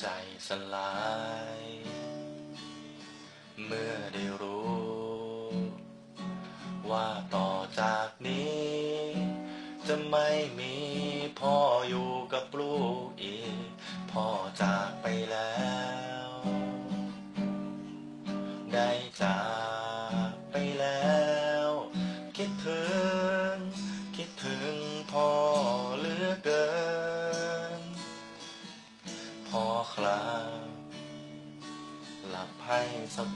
ใจสลาย เมื่อได้รู้ ว่าต่อจากนี้ จะไม่มีพ่ออยู่กับลูกอีก พ่อจากไปแล้ว ได้จากไปแล้ว คิดถึง คิดถึงพ่อ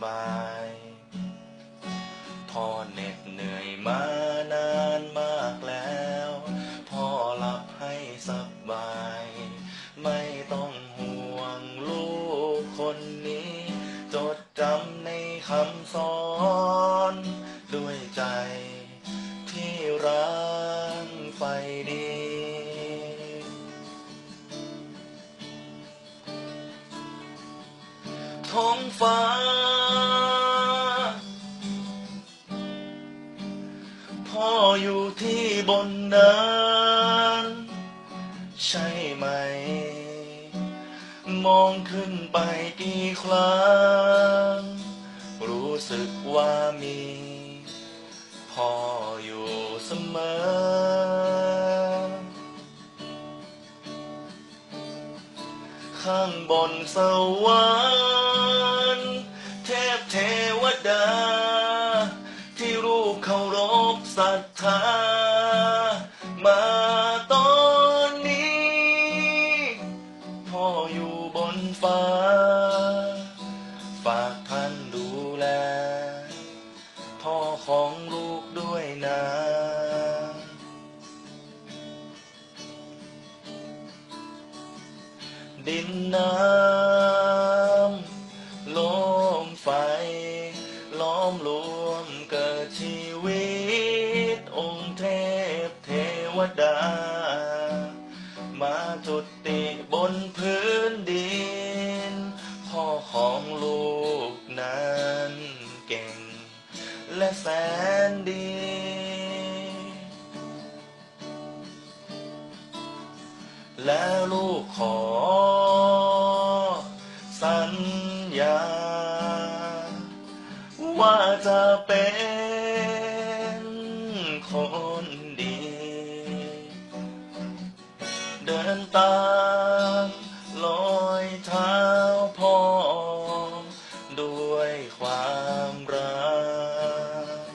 บายพ่อเหน็ดเหนื่อยมานานมากแล้วพ่อหลับให้สบาย ไม่ต้องห่วงลูกคนนี้ จดจำในคำสอน ด้วยใจที่รักไฟดีท้องฟ้า ใช่ไหม มองขึ้นไปกี่ครั้ง รู้สึกว่ามีพ่ออยู่เสมอ ข้างบนสวรรค์เทพเทวดา ที่รูปเคารพศรัทธามา ฝากท่านดูแล พ่อของลูกด้วยนะดินน้ำลมไฟ ล้อมรวมเกิดชีวิต องค์เทพเทวดา แล้วลูกขอ สัญญา ว่าจะเป็นคนดี เดินตามรอยเท้าพ่อ ด้วยความรัก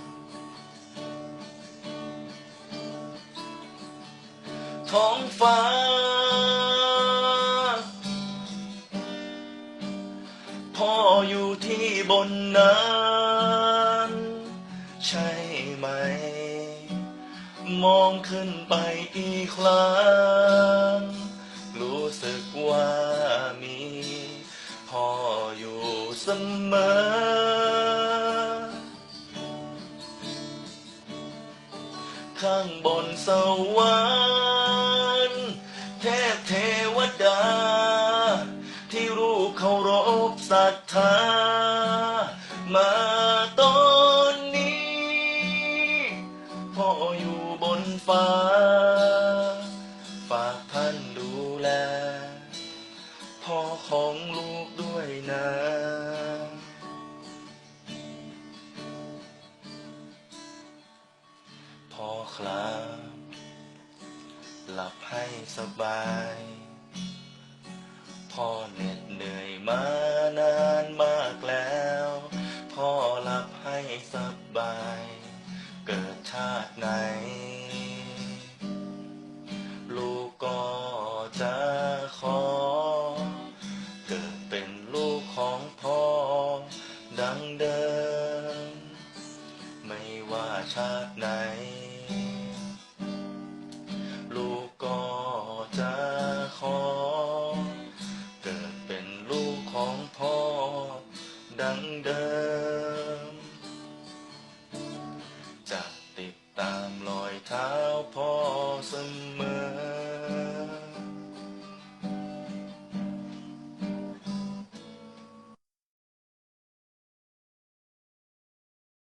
ท้องฟ้า พ่ออยู่ที่บนนั้นใช่ไหม มองขึ้นไปกี่ครั้ง รู้สึกว่ามี พ่ออยู่เสมอข้างบนสวรรค์ ศรัทธามาตอนนี้พ่ออยู่บนฟ้า ฝากท่านดูแล พ่อของลูกด้วยนะพ่อครับ หลับให้สบาย พ่อเหน็ดเหนื่อยมา สบาย เกิดชาติไหน ลูกก็จะขอ เกิดเป็นลูกของพ่อ ดังเดิม ไม่ว่าชาติไหน ลูกก็จะขอ เกิดเป็นลูกของพ่อ ดังเดิม